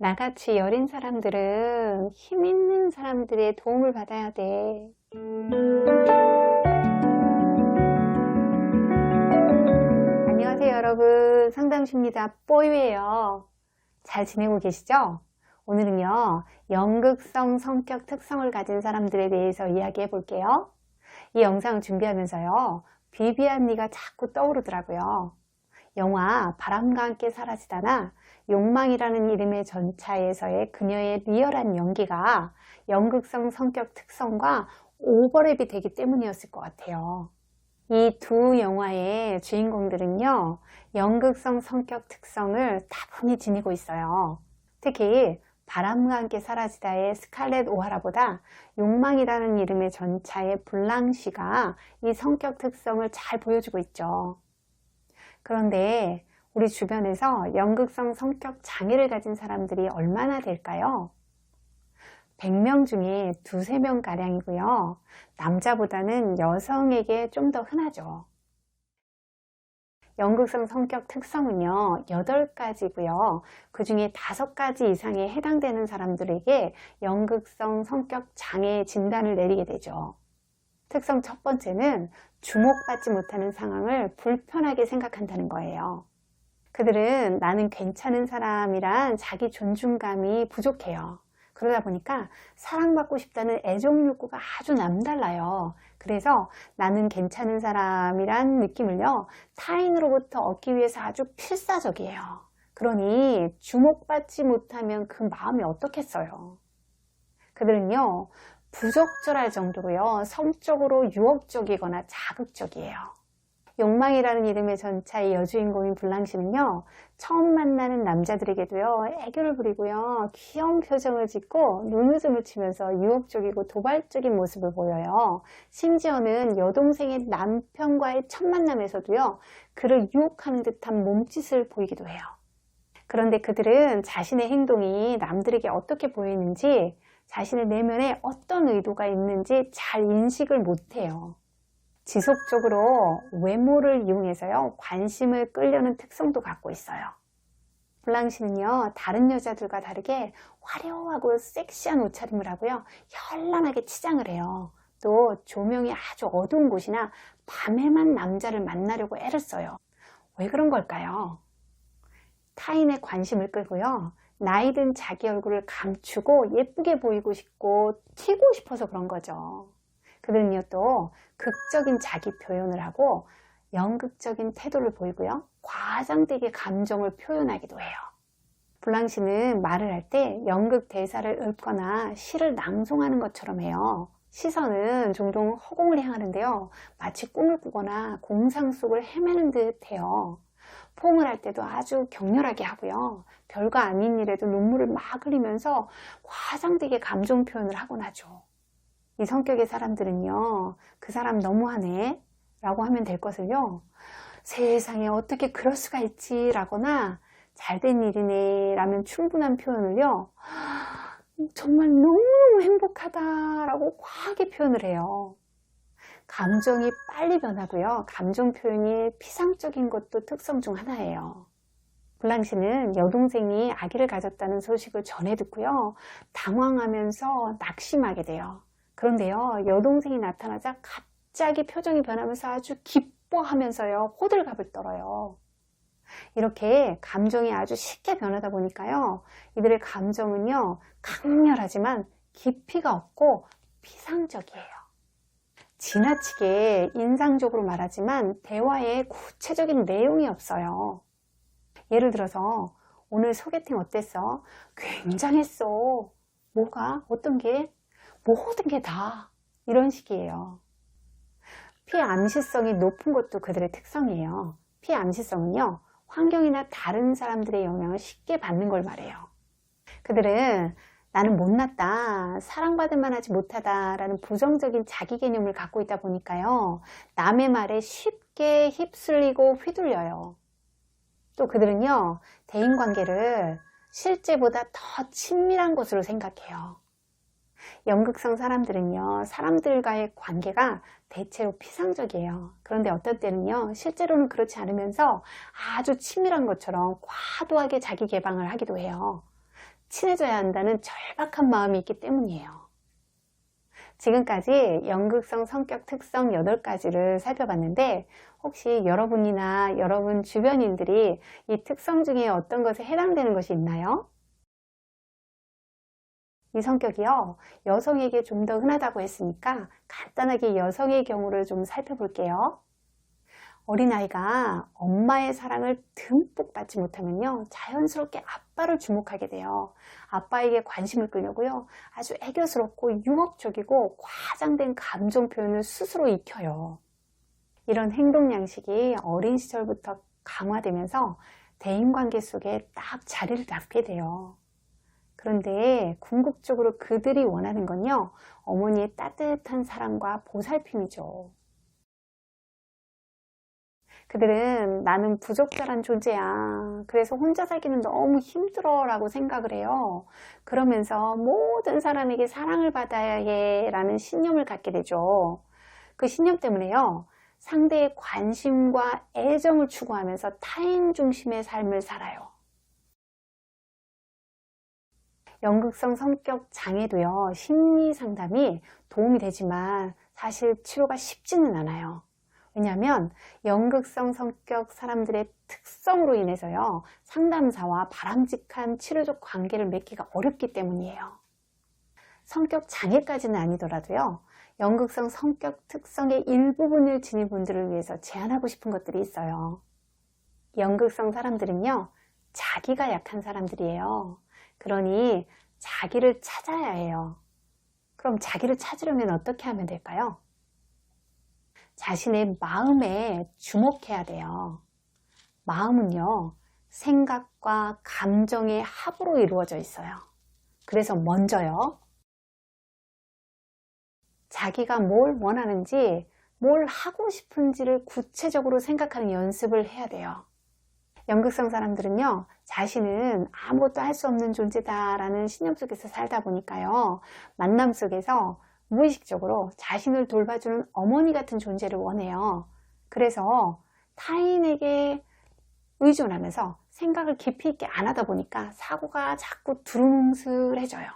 나같이 여린 사람들은 힘 있는 사람들의 도움을 받아야 돼. 안녕하세요, 여러분. 상담십니다. 뽀유예요. 잘 지내고 계시죠? 오늘은요, 연극성 성격 특성을 가진 사람들에 대해서 이야기해 볼게요. 이 영상을 준비하면서요, 비비안 리가 자꾸 떠오르더라고요. 영화 바람과 함께 사라지다나 욕망이라는 이름의 전차에서의 그녀의 리얼한 연기가 연극성 성격 특성과 오버랩이 되기 때문이었을 것 같아요. 이 두 영화의 주인공들은요, 연극성 성격 특성을 다분히 지니고 있어요. 특히 바람과 함께 사라지다의 스칼렛 오하라보다 욕망이라는 이름의 전차의 블랑시가 이 성격 특성을 잘 보여주고 있죠. 그런데 우리 주변에서 연극성 성격 장애를 가진 사람들이 얼마나 될까요? 100명 중에 두세 명 가량이고요. 남자보다는 여성에게 좀 더 흔하죠. 연극성 성격 특성은요, 8가지고요. 그 중에 5가지 이상에 해당되는 사람들에게 연극성 성격 장애 진단을 내리게 되죠. 특성 첫 번째는 주목받지 못하는 상황을 불편하게 생각한다는 거예요. 그들은 나는 괜찮은 사람이란 자기 존중감이 부족해요. 그러다 보니까 사랑받고 싶다는 애정 욕구가 아주 남달라요. 그래서 나는 괜찮은 사람이란 느낌을요, 타인으로부터 얻기 위해서 아주 필사적이에요. 그러니 주목받지 못하면 그 마음이 어떻겠어요? 그들은요, 부적절할 정도로요, 성적으로 유혹적이거나 자극적이에요. 욕망이라는 이름의 전차의 여주인공인 블랑시는요, 처음 만나는 남자들에게도요, 애교를 부리고요, 귀여운 표정을 짓고 눈웃음을 치면서 유혹적이고 도발적인 모습을 보여요. 심지어는 여동생의 남편과의 첫 만남에서도요, 그를 유혹하는 듯한 몸짓을 보이기도 해요. 그런데 그들은 자신의 행동이 남들에게 어떻게 보이는지, 자신의 내면에 어떤 의도가 있는지 잘 인식을 못해요. 지속적으로 외모를 이용해서요, 관심을 끌려는 특성도 갖고 있어요. 블랑시는요, 다른 여자들과 다르게 화려하고 섹시한 옷차림을 하고요, 현란하게 치장을 해요. 또 조명이 아주 어두운 곳이나 밤에만 남자를 만나려고 애를 써요. 왜 그런 걸까요? 타인의 관심을 끌고요, 나이 든 자기 얼굴을 감추고 예쁘게 보이고 싶고 튀고 싶어서 그런 거죠. 그들은요 또 극적인 자기 표현을 하고 연극적인 태도를 보이고요. 과장되게 감정을 표현하기도 해요. 블랑시는 말을 할 때 연극 대사를 읊거나 시를 낭송하는 것처럼 해요. 시선은 종종 허공을 향하는데요. 마치 꿈을 꾸거나 공상 속을 헤매는 듯 해요. 포옹을 할 때도 아주 격렬하게 하고요. 별거 아닌 일에도 눈물을 막 흘리면서 과장되게 감정 표현을 하곤 하죠. 이 성격의 사람들은요, 그 사람 너무하네 라고 하면 될 것을요, 세상에 어떻게 그럴 수가 있지 라거나 잘 된 일이네 라면 충분한 표현을요, 정말 너무너무 행복하다 라고 과하게 표현을 해요. 감정이 빨리 변하고요. 감정 표현이 피상적인 것도 특성 중 하나예요. 블랑시는 여동생이 아기를 가졌다는 소식을 전해 듣고요. 당황하면서 낙심하게 돼요. 그런데요, 여동생이 나타나자 갑자기 표정이 변하면서 아주 기뻐하면서요, 호들갑을 떨어요. 이렇게 감정이 아주 쉽게 변하다 보니까요, 이들의 감정은요, 강렬하지만 깊이가 없고 피상적이에요. 지나치게 인상적으로 말하지만 대화에 구체적인 내용이 없어요. 예를 들어서 오늘 소개팅 어땠어? 굉장했어. 뭐가? 어떤 게? 모든 게 다 이런 식이에요. 피암시성이 높은 것도 그들의 특성이에요. 피암시성은요, 환경이나 다른 사람들의 영향을 쉽게 받는 걸 말해요. 그들은 나는 못났다, 사랑받을 만하지 못하다 라는 부정적인 자기 개념을 갖고 있다 보니까요. 남의 말에 쉽게 휩쓸리고 휘둘려요. 또 그들은요. 대인관계를 실제보다 더 친밀한 것으로 생각해요. 연극성 사람들은요, 사람들과의 관계가 대체로 피상적이에요. 그런데 어떤 때는요, 실제로는 그렇지 않으면서 아주 치밀한 것처럼 과도하게 자기 개방을 하기도 해요. 친해져야 한다는 절박한 마음이 있기 때문이에요. 지금까지 연극성 성격 특성 8가지를 살펴봤는데 혹시 여러분이나 여러분 주변인들이 이 특성 중에 어떤 것에 해당되는 것이 있나요? 이 성격이요, 여성에게 좀 더 흔하다고 했으니까 간단하게 여성의 경우를 좀 살펴볼게요. 어린아이가 엄마의 사랑을 듬뿍 받지 못하면요, 자연스럽게 아빠를 주목하게 돼요. 아빠에게 관심을 끌려고요, 아주 애교스럽고 유혹적이고 과장된 감정 표현을 스스로 익혀요. 이런 행동 양식이 어린 시절부터 강화되면서 대인관계 속에 딱 자리를 잡게 돼요. 그런데 궁극적으로 그들이 원하는 건요, 어머니의 따뜻한 사랑과 보살핌이죠. 그들은 나는 부족자란 존재야. 그래서 혼자 살기는 너무 힘들어 라고 생각을 해요. 그러면서 모든 사람에게 사랑을 받아야 해 라는 신념을 갖게 되죠. 그 신념 때문에요. 상대의 관심과 애정을 추구하면서 타인 중심의 삶을 살아요. 연극성 성격 장애도요, 심리 상담이 도움이 되지만 사실 치료가 쉽지는 않아요. 왜냐하면 연극성 성격 사람들의 특성으로 인해서요, 상담사와 바람직한 치료적 관계를 맺기가 어렵기 때문이에요. 성격 장애까지는 아니더라도요, 연극성 성격 특성의 일부분을 지닌 분들을 위해서 제안하고 싶은 것들이 있어요. 연극성 사람들은요, 자기가 약한 사람들이에요. 그러니 자기를 찾아야 해요. 그럼 자기를 찾으려면 어떻게 하면 될까요? 자신의 마음에 주목해야 돼요. 마음은요, 생각과 감정의 합으로 이루어져 있어요. 그래서 먼저요, 자기가 뭘 원하는지, 뭘 하고 싶은지를 구체적으로 생각하는 연습을 해야 돼요. 연극성 사람들은요, 자신은 아무것도 할 수 없는 존재다라는 신념 속에서 살다 보니까요, 만남 속에서 무의식적으로 자신을 돌봐주는 어머니 같은 존재를 원해요. 그래서 타인에게 의존하면서 생각을 깊이 있게 안 하다 보니까 사고가 자꾸 두루뭉술해져요.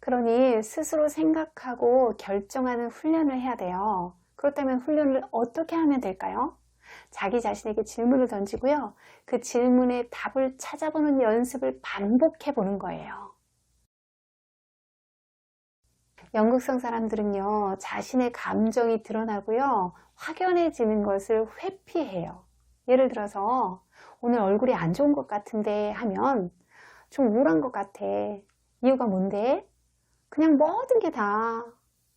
그러니 스스로 생각하고 결정하는 훈련을 해야 돼요. 그렇다면 훈련을 어떻게 하면 될까요? 자기 자신에게 질문을 던지고요. 그 질문에 답을 찾아보는 연습을 반복해 보는 거예요. 연극성 사람들은요, 자신의 감정이 드러나고요, 확연해지는 것을 회피해요. 예를 들어서, 오늘 얼굴이 안 좋은 것 같은데 하면, 좀 우울한 것 같아. 이유가 뭔데? 그냥 모든 게 다.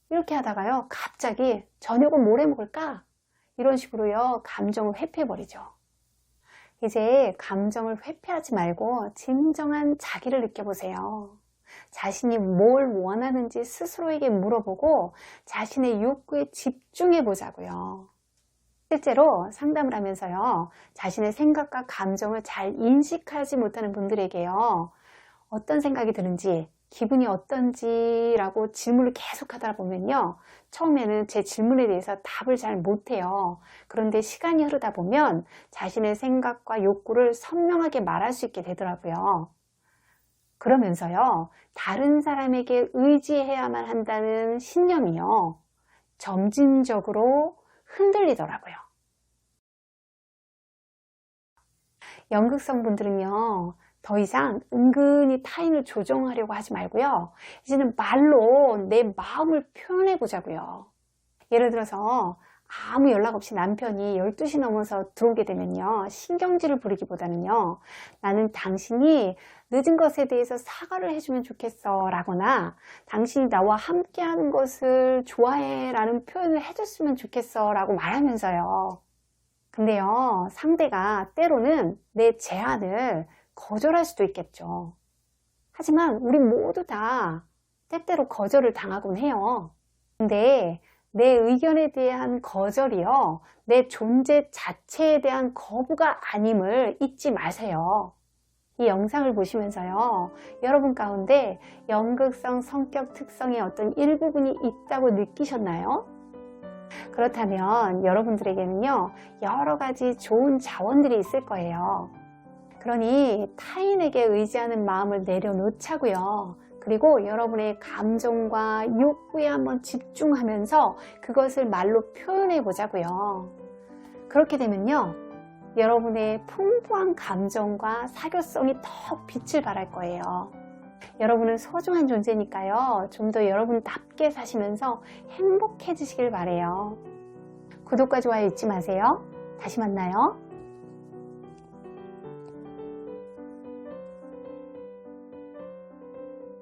이렇게 하다가요, 갑자기 저녁은 뭘 해 먹을까? 이런 식으로요, 감정을 회피해버리죠. 이제 감정을 회피하지 말고 진정한 자기를 느껴보세요. 자신이 뭘 원하는지 스스로에게 물어보고 자신의 욕구에 집중해 보자고요. 실제로 상담을 하면서요, 자신의 생각과 감정을 잘 인식하지 못하는 분들에게요, 어떤 생각이 드는지, 기분이 어떤지라고 질문을 계속 하다 보면요, 처음에는 제 질문에 대해서 답을 잘 못해요. 그런데 시간이 흐르다 보면 자신의 생각과 욕구를 선명하게 말할 수 있게 되더라고요. 그러면서요, 다른 사람에게 의지해야만 한다는 신념이요, 점진적으로 흔들리더라고요. 연극성 분들은요, 더 이상 은근히 타인을 조종하려고 하지 말고요. 이제는 말로 내 마음을 표현해 보자고요. 예를 들어서 아무 연락 없이 남편이 12시 넘어서 들어오게 되면요. 신경질을 부리기보다는요. 나는 당신이 늦은 것에 대해서 사과를 해주면 좋겠어 라거나 당신이 나와 함께 하는 것을 좋아해 라는 표현을 해줬으면 좋겠어 라고 말하면서요. 근데요. 상대가 때로는 내 제안을 거절할 수도 있겠죠. 하지만 우리 모두 다 때때로 거절을 당하곤 해요. 근데 내 의견에 대한 거절이요. 내 존재 자체에 대한 거부가 아님을 잊지 마세요. 이 영상을 보시면서요. 여러분 가운데 연극성 성격 특성의 어떤 일부분이 있다고 느끼셨나요? 그렇다면 여러분들에게는요. 여러 가지 좋은 자원들이 있을 거예요. 그러니 타인에게 의지하는 마음을 내려놓자고요. 그리고 여러분의 감정과 욕구에 한번 집중하면서 그것을 말로 표현해 보자고요. 그렇게 되면요. 여러분의 풍부한 감정과 사교성이 더 빛을 발할 거예요. 여러분은 소중한 존재니까요. 좀 더 여러분답게 사시면서 행복해지시길 바래요. 구독과 좋아요 잊지 마세요. 다시 만나요.